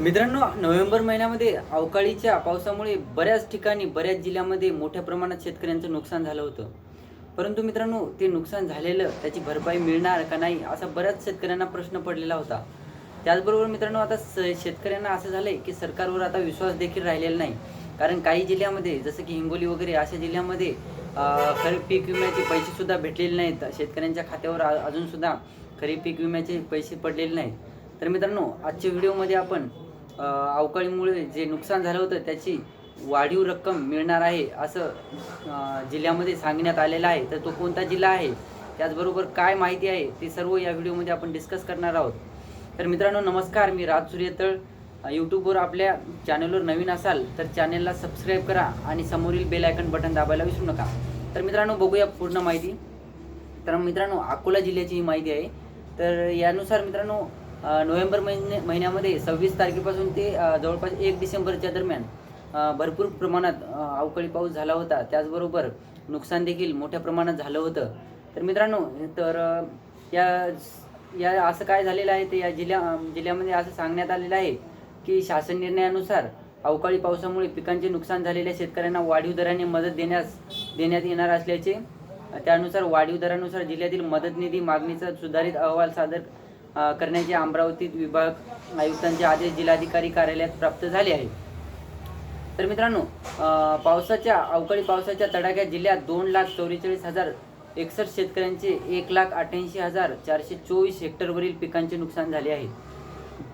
मित्रांनो नोव्हेंबर महिन्यामध्ये अवकाळीच्या पावसामुळे बऱ्याच ठिकाणी बऱ्याच जिल्ह्यामध्ये मोठ्या प्रमाणात शेतकऱ्यांचं नुकसान झालं होतं. परंतु मित्रांनो ते नुकसान झालेलं त्याची भरपाई मिळणार का नाही असा बऱ्याच शेतकऱ्यांना प्रश्न पडलेला होता. त्याचबरोबर मित्रांनो आता स शेतकऱ्यांना असं झालंय की सरकारवर आता विश्वास देखील राहिलेला नाही. कारण काही जिल्ह्यामध्ये जसं की हिंगोली वगैरे अशा जिल्ह्यामध्ये खरीप पीक विम्याचे पैसे सुद्धा भेटलेले नाहीत. शेतकऱ्यांच्या खात्यावर अजूनसुद्धा अजून सुद्धा खरीप पीक विम्याचे पैसे पडलेले नाहीत. तर मित्रांनो आजच्या व्हिडिओमध्ये आपण अवकाळीमुळे जे नुकसान झालं होतं त्याची वाढीव रक्कम मिळणार आहे असं जिल्ह्यामध्ये सांगण्यात आलेलं आहे. तर तो कोणता जिल्हा आहे? त्याचबरोबर काय माहिती आहे? ते सर्व या व्हिडिओमध्ये आपण डिस्कस करणार आहोत. तर मित्रांनो नमस्कार. मी राज सूर्यतळ. यूट्यूबवर आपल्या चॅनलवर नवीन असाल तर चॅनलला सबस्क्राईब करा आणि समोरील बेल आयकन बटन दाबायला विसरू नका. तर मित्रांनो बघूया पूर्ण माहिती. तर मित्रांनो अकोला जिल्ह्याची ही माहिती आहे. तर यानुसार मित्रांनो नोव्हेंबर महिने महिन्यामध्ये सव्वीस तारखेपासून ते जवळपास एक डिसेंबरच्या दरम्यान भरपूर प्रमाणात अवकाळी पाऊस झाला होता. त्याचबरोबर नुकसान देखील मोठ्या प्रमाणात झालं होतं. तर मित्रांनो तर या या असं काय झालेलं आहे? ते या जिल्ह्या जिल्ह्यामध्ये असं सांगण्यात आलेलं आहे की शासन निर्णयानुसार अवकाळी पावसामुळे पिकांचे नुकसान झालेल्या शेतकऱ्यांना वाढीव दराने मदत देण्यास देण्यात येणार असल्याचे त्यानुसार वाढीव दरानुसार जिल्ह्यातील मदत निधी मागणीचा सुधारित अहवाल सादर करण्याचे अमरावती विभाग आयुक्तांचे आदेश जिल्हाधिकारी कार्यालयात प्राप्त झाले आहे तर मित्रांनो पावसाच्या अवकाळी पावसाच्या तडाख्यात जिल्ह्यात दोन लाख चौवेचाळीस हजार एकसष्ट शेतकऱ्यांचे एक लाख अठ्ठ्याऐंशी हजार चारशे चोवीस हेक्टरवरील पिकांचे नुकसान झाले आहे.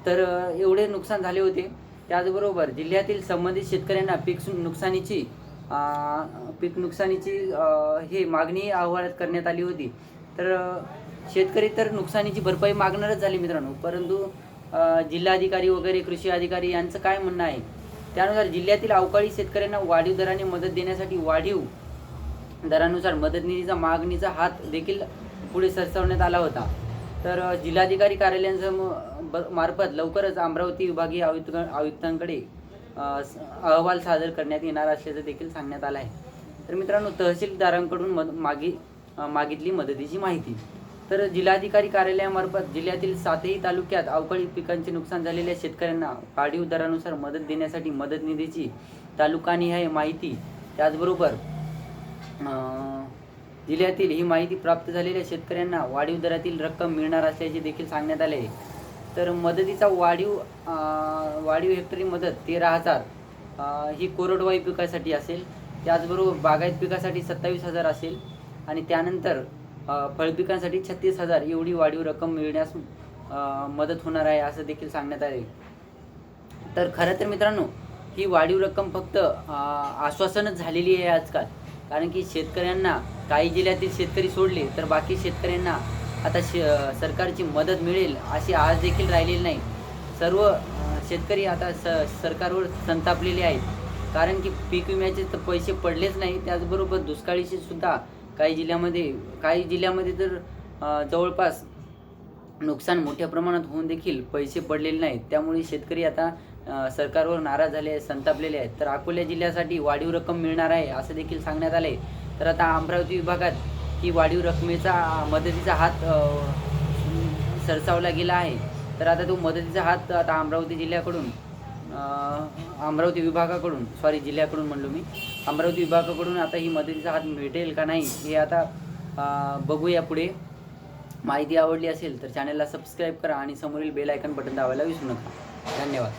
तर एवढे नुकसान झाले होते. त्याचबरोबर जिल्ह्यातील संबंधित शेतकऱ्यांना पीक सु- नुकसानीची पीक नुकसानीची हे मागणी अहवालात करण्यात आली होती. तर शेतकरी तर नुकसानीची भरपाई मागणारच झाली मित्रांनो. परंतु जिल्हाधिकारी वगैरे कृषी अधिकारी यांचं काय म्हणणं आहे? त्यानुसार जिल्ह्यातील अवकाळी शेतकऱ्यांना वाढीव दराने मदत देण्यासाठी वाढीव दरानुसार मदत निधीचा मागणीचा हात देखील पुढे सरसावण्यात आला होता. तर जिल्हाधिकारी कार्यालयांसम ब- मार्फत लवकरच अमरावती विभागीय आयुक्त आयुक्तांकडे अहवाल सादर करण्यात येणार असल्याचं देखील सांगण्यात आलं आहे. तर मित्रांनो तहसीलदारांकडून मद मागी मागितली मदतीची माहिती. तर जिल्हाधिकारी कार्यालयामार्फत जिल्ह्यातील सातही तालुक्यात अवकाळी पिकांचे नुकसान झालेल्या शेतकऱ्यांना वाढीव दरानुसार मदत देण्यासाठी मदत निधीची तालुकानी आहे माहिती. त्याचबरोबर जिल्ह्यातील ही माहिती प्राप्त झालेल्या शेतकऱ्यांना वाढीव दरातील रक्कम मिळणार असल्याचे देखील सांगण्यात आले आहे. तर मदतीचा वाढीव वाढीव हेक्टरी मदत तेरा हजार ही कोरडवाई पिकासाठी असेल. त्याचबरोबर बागायत पिकासाठी सत्तावीस हजार असेल. आणि त्यानंतर फळपिकांसाठी छत्तीस हजार एवढी वाढीव रक्कम मिळण्यास मदत होणार आहे असं देखील सांगण्यात आले. तर खरं तर मित्रांनो ही वाढीव रक्कम फक्त आश्वासनच झालेली आहे आजकाल. कारण की शेतकऱ्यांना काही जिल्ह्यातील शेतकरी सोडले तर बाकी शेतकऱ्यांना आता शे सरकारची मदत मिळेल अशी आज देखील राहिलेली नाही. सर्व शेतकरी आता स सरकारवर संतापलेले आहेत. कारण की पीक विम्याचे तर पैसे पडलेच नाही त्याचबरोबर दुष्काळीचे सुद्धा काही जिल्ह्यामध्ये काही जिल्ह्यामध्ये तर जवळपास नुकसान मोठ्या प्रमाणात होऊन देखील पैसे पडलेले नाहीत. त्यामुळे शेतकरी आता सरकारवर नाराज झाले आहेत संतापलेले आहेत. तर अकोला जिल्ह्यासाठी वाढीव रक्कम मिळणार आहे असं देखील सांगण्यात आले तर आता अमरावती विभागात ही वाढीव रकमेचा मदतीचा हात सरसावला गेला आहे. तर आता तो मदतीचा हात आता अमरावती जिल्ह्याकडून अमरावती विभागाकडून सॉरी जिल्ह्याकडून म्हणलो मी. अमरावती विभागाकडून आता ही मदतीचा हात भेटेल का नाही हे आता बघूया पुढे. माहिती आवडली असेल तर चॅनलला सबस्क्राईब करा आणि समोरील बेल आयकन बटन दाबायला विसरू नका. धन्यवाद.